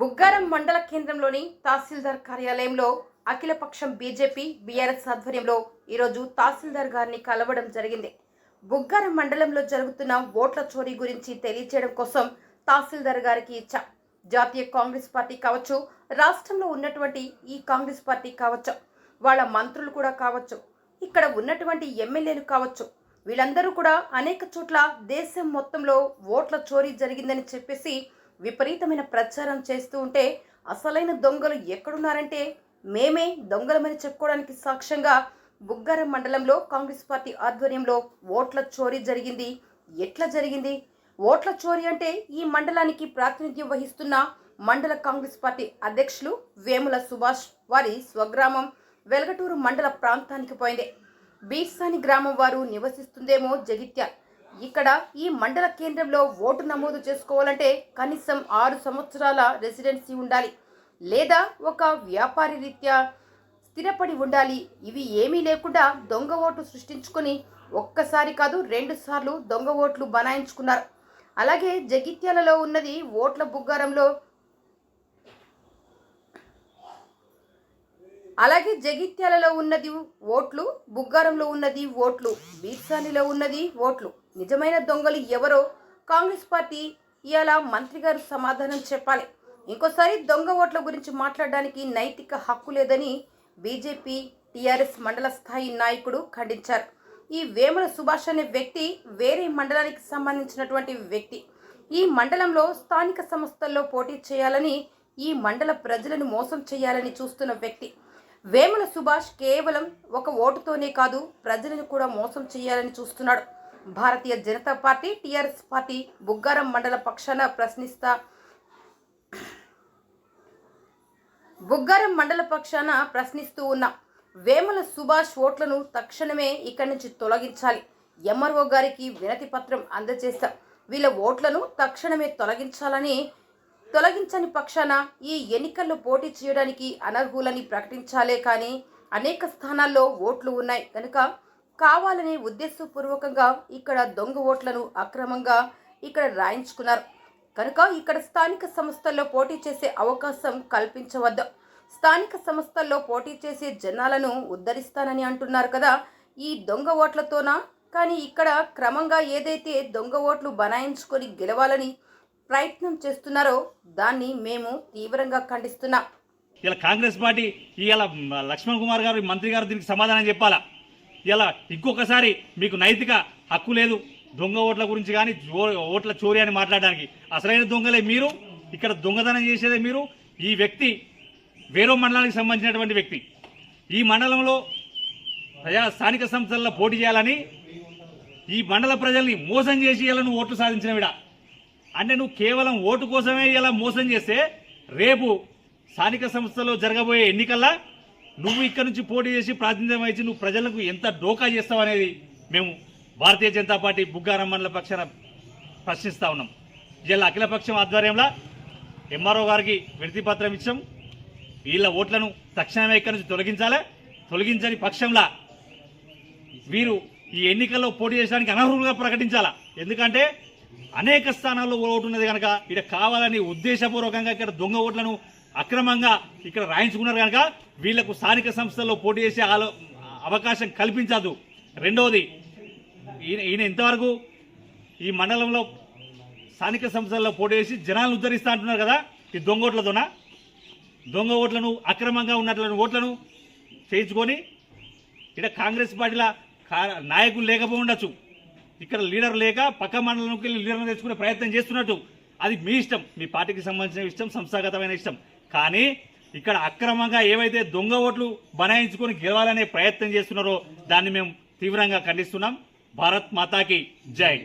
బుగ్గారం మండల కేంద్రంలోని తహసీల్దార్ కార్యాలయంలో అఖిలపక్షం బీజేపీ బీఆర్ఎస్ ఆధ్వర్యంలో ఈరోజు తహసీల్దార్ గారిని కలవడం జరిగింది. బుగ్గారం మండలంలో జరుగుతున్న ఓట్ల చోరీ గురించి తెలియచేయడం కోసం తహసీల్దార్ గారికి ఇచ్చా. జాతీయ కాంగ్రెస్ పార్టీ కావచ్చు రాష్ట్రంలో ఉన్నటువంటి ఈ కాంగ్రెస్ పార్టీ కావచ్చు వాళ్ళ మంత్రులు కూడా కావచ్చు ఇక్కడ ఉన్నటువంటి ఎమ్మెల్యేలు కావచ్చు వీళ్ళందరూ కూడా అనేక చోట్ల దేశం మొత్తంలో ఓట్ల చోరీ జరిగిందని చెప్పేసి విపరీతమైన ప్రచారం చేస్తూ ఉంటే అసలైన దొంగలు ఎక్కడున్నారంటే మేమే దొంగలమని చెప్పుకోవడానికి సాక్ష్యంగా బుగ్గారం మండలంలో కాంగ్రెస్ పార్టీ ఆధ్వర్యంలో ఓట్ల చోరీ జరిగింది. ఎట్లా జరిగింది? ఓట్ల చోరీ అంటే ఈ మండలానికి ప్రాతినిధ్యం వహిస్తున్న మండల కాంగ్రెస్ పార్టీ అధ్యక్షులు వేముల సుభాష్ వారి స్వగ్రామం వెలగటూరు మండల ప్రాంతానికి పోయింది. బీర్సాని గ్రామం వారు నివసిస్తుందేమో జగిత్యాల్. ఇక్కడ ఈ మండల కేంద్రంలో ఓటు నమోదు చేసుకోవాలంటే కనీసం ఆరు సంవత్సరాల రెసిడెన్సీ ఉండాలి. లేదా ఒక వ్యాపారి రీత్యా స్థిరపడి ఉండాలి. ఇవి ఏమీ లేకుండా దొంగ ఓటు సృష్టించుకొని ఒక్కసారి కాదు రెండు సార్లు దొంగ ఓట్లు బనాయించుకున్నారు. అలాగే జగిత్యాలలో ఉన్నది ఓట్ల బుగ్గారంలో అలాగే జగిత్యాలలో ఉన్నది ఓట్లు బుగ్గారంలో ఉన్నది ఓట్లు బీర్సానిలో ఉన్నది ఓట్లు. నిజమైన దొంగలు ఎవరో కాంగ్రెస్ పార్టీ ఇవాళ మంత్రి గారు సమాధానం చెప్పాలి. ఇంకోసారి దొంగ ఓట్ల గురించి మాట్లాడడానికి నైతిక హక్కు లేదని బీజేపీ టీఆర్ఎస్ మండల స్థాయి నాయకుడు ఖండించారు. ఈ వేముల సుభాష్ అనే వ్యక్తి వేరే మండలానికి సంబంధించినటువంటి వ్యక్తి. ఈ మండలంలో స్థానిక సంస్థల్లో పోటీ చేయాలని ఈ మండల ప్రజలను మోసం చేయాలని చూస్తున్న వ్యక్తి. వేముల సుభాష్ కేవలం ఒక ఓటుతోనే కాదు ప్రజలను కూడా మోసం చేయాలని చూస్తున్నాడు. Bharatiya Janata party TRS party Buggaram మండల పక్షాన ప్రశ్నిస్తా బుగ్గారం మండల పక్షాన ప్రశ్నిస్తూ ఉన్న వేముల సుభాష్ ఓట్లను తక్షణమే ఇక్కడి నుంచి తొలగించాలి. ఎంఆర్ఓ గారికి వినతి పత్రం అందజేస్తాం వీళ్ళ ఓట్లను తక్షణమే తొలగించాలని తొలగించని పక్షాన ఈ ఎన్నికల్లో పోటీ చేయడానికి అనర్హులని ప్రకటించాలే కానీ అనేక స్థానాల్లో ఓట్లు ఉన్నాయి. కనుక కావాలనే ఉద్దేశపూర్వకంగా ఇక్కడ దొంగ ఓట్లను అక్రమంగా ఇక్కడ రాయించుకున్నారు. కనుక ఇక్కడ స్థానిక సంస్థల్లో పోటీ చేసే అవకాశం కల్పించవద్దు. స్థానిక సంస్థల్లో పోటీ చేసే జనాలను ఉద్ధరిస్తానని అంటున్నారు కదా ఈ దొంగ ఓట్లతోనా? కానీ ఇక్కడ క్రమంగా ఏదైతే దొంగ ఓట్లు బనాయించుకొని గెలవాలని ప్రయత్నం చేస్తున్నారో దాన్ని మేము తీవ్రంగా ఖండిస్తున్నాం. ఇలా కాంగ్రెస్ పార్టీ ఇలా లక్ష్మణ్ కుమార్ గారు మంత్రి గారు దీనికి సమాధానం చెప్పాలా? ఇలా ఇంకొకసారి మీకు నైతిక హక్కు లేదు దొంగ ఓట్ల గురించి కానీ ఓట్ల చోరీ అని మాట్లాడడానికి. అసలైన దొంగలే మీరు ఇక్కడ దొంగతనం చేసేదే మీరు. ఈ వ్యక్తి వేరే మండలానికి సంబంధించినటువంటి వ్యక్తి. ఈ మండలంలో ప్రజా స్థానిక సంస్థల్లో పోటీ చేయాలని ఈ మండల ప్రజల్ని మోసం చేసి ఇలా ఓట్లు సాధించిన విడ. అంటే నువ్వు కేవలం ఓటు కోసమే ఇలా మోసం చేస్తే రేపు స్థానిక సంస్థలో జరగబోయే ఎన్నికల్లో నువ్వు ఇక్కడ నుంచి పోటీ చేసి ప్రాతినిధ్యం వహించి నువ్వు ప్రజలకు ఎంత డోకా చేస్తావు అనేది మేము భారతీయ జనతా పార్టీ బుగ్గారం మండల పక్షాన ప్రశ్నిస్తా ఉన్నాం. జిల్లా అఖిలపక్షం ఆధ్వర్యంలో ఎంఆర్ఓ గారికి వినతి పత్రం ఇచ్చాం. వీళ్ళ ఓట్లను తక్షణమే ఇక్కడి నుంచి తొలగించాలి. తొలగించని పక్షంలో వీరు ఈ ఎన్నికల్లో పోటీ చేయడానికి అనర్హులుగా ప్రకటించాలా? ఎందుకంటే అనేక స్థానాల్లో ఓటు ఉన్నది కనుక ఇక్కడ కావాలని ఉద్దేశపూర్వకంగా ఇక్కడ దొంగ ఓట్లను అక్రమంగా ఇక్కడ రాయించుకున్నారు కనుక వీళ్ళకు స్థానిక సంస్థల్లో పోటీ చేసే ఆలో అవకాశం కల్పించదు. రెండవది ఈయన ఈయన ఇంతవరకు ఈ మండలంలో స్థానిక సంస్థల్లో పోటీ చేసి జనాలను ఉద్ధరిస్తా అంటున్నారు కదా ఈ దొంగ ఓట్లతోన? దొంగ ఓట్లను అక్రమంగా ఉన్నట్లని ఓట్లను చేయించుకొని ఇక్కడ కాంగ్రెస్ పార్టీల కా- నాయకులు లేకపోయి ఉండొచ్చు. ఇక్కడ లీడర్ లేక పక్క మండలంకి వెళ్ళి లీడర్ని తెచ్చుకునే ప్రయత్నం చేస్తున్నట్టు. అది మీ ఇష్టం. మీ పార్టీకి సంబంధించిన ఇష్టం సంస్థాగతమైన ఇష్టం. కానీ ఇక్కడ అక్రమంగా ఏవైతే దొంగ ఓట్లు బనాయించుకొని గెలవాలనే ప్రయత్నం చేస్తున్నారో దాన్ని మేము తీవ్రంగా ఖండిస్తున్నాం. భారత్ మాతాకి జై.